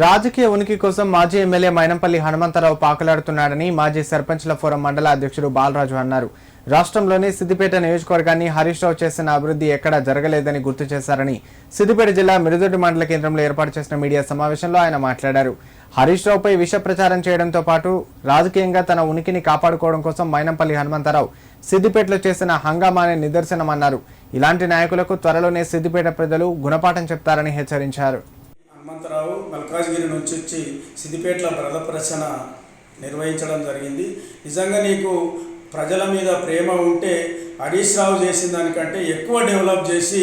రాజకీయ ఉనికి కోసం మాజీ ఎమ్మెల్యే మైనంపల్లి హనుమంతరావు పాకులాడుతున్నాడని మాజీ సర్పంచ్ల ఫోరం మండల అధ్యక్షుడు బాలరాజు అన్నారు. రాష్ట్రంలోని సిద్దిపేట నియోజకవర్గాన్ని హరీష్ రావు చేసిన అభివృద్ధి ఎక్కడా జరగలేదని గుర్తు చేశారని సిద్దిపేట జిల్లా మిరుదొడ్డి మండల కేంద్రంలో ఏర్పాటు చేసిన మీడియా సమావేశంలో ఆయన మాట్లాడారు. హరీష్ రావుపై విష ప్రచారం చేయడంతో పాటు రాజకీయంగా తన ఉనికిని కాపాడుకోవడం కోసం మైనంపల్లి హనుమంతరావు సిద్దిపేటలో చేసిన హంగామానే నిదర్శనమన్నారు. ఇలాంటి నాయకులకు త్వరలోనే సిద్దిపేట ప్రజలు గుణపాఠం చెప్తారని హెచ్చరించారు. హనుమంతరావు మల్కాజ్గిరి నుంచి వచ్చి సిద్దిపేటలో ప్రదర్శన నిర్వహించడం జరిగింది. నిజంగా నీకు ప్రజల మీద ప్రేమ ఉంటే హరీష్ రావు చేసిన దానికంటే ఎక్కువ డెవలప్ చేసి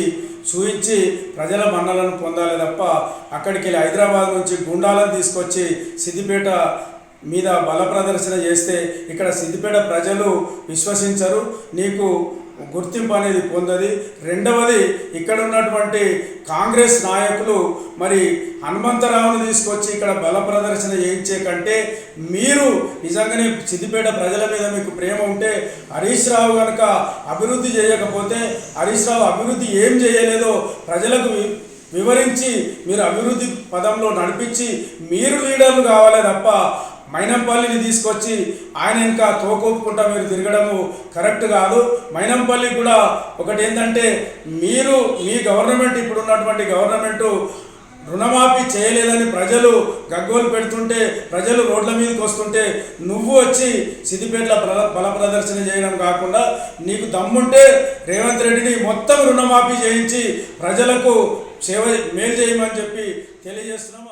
చూయించి ప్రజల మన్నలను పొందాలి తప్ప అక్కడికి వెళ్ళి హైదరాబాద్ నుంచి గుండాలను తీసుకొచ్చి సిద్దిపేట మీద బల ప్రదర్శన చేస్తే ఇక్కడ సిద్దిపేట ప్రజలు విశ్వసించరు. నీకు గుర్తింపు అనేది పొందది. రెండవది ఇక్కడ ఉన్నటువంటి కాంగ్రెస్ నాయకులు మరి హనుమంతరావును తీసుకొచ్చి ఇక్కడ బల ప్రదర్శన చేయించే కంటే మీరు నిజంగానే సిద్దిపేట ప్రజల మీద మీకు ప్రేమ ఉంటే హరీష్ రావు కనుక అభివృద్ధి చేయకపోతే హరీష్ రావు అభివృద్ధి ఏం చేయలేదో ప్రజలకు వి- వివరించి మీరు అభివృద్ధి పదంలో నడిపించి మీరు లీడర్లు కావాలే తప్ప మైనంపల్లిని తీసుకొచ్చి ఆయన ఇంకా తోకొప్పుకుంటా మీరు తిరగడము కరెక్ట్ కాదు. మైనంపల్లి కూడా ఒకటి ఏంటంటే మీరు మీ గవర్నమెంట్ ఇప్పుడు ఉన్నటువంటి గవర్నమెంటు రుణమాఫీ చేయలేదని ప్రజలు గగ్గోలు పెడుతుంటే ప్రజలు రోడ్ల మీదకి వస్తుంటే నువ్వు వచ్చి సిద్దిపేటల బల బల ప్రదర్శన చేయడం కాకుండా నీకు దమ్ముంటే రేవంత్ రెడ్డిని మొత్తం రుణమాఫీ చేయించి ప్రజలకు సేవ మేలు చేయమని చెప్పి తెలియజేస్తున్నాం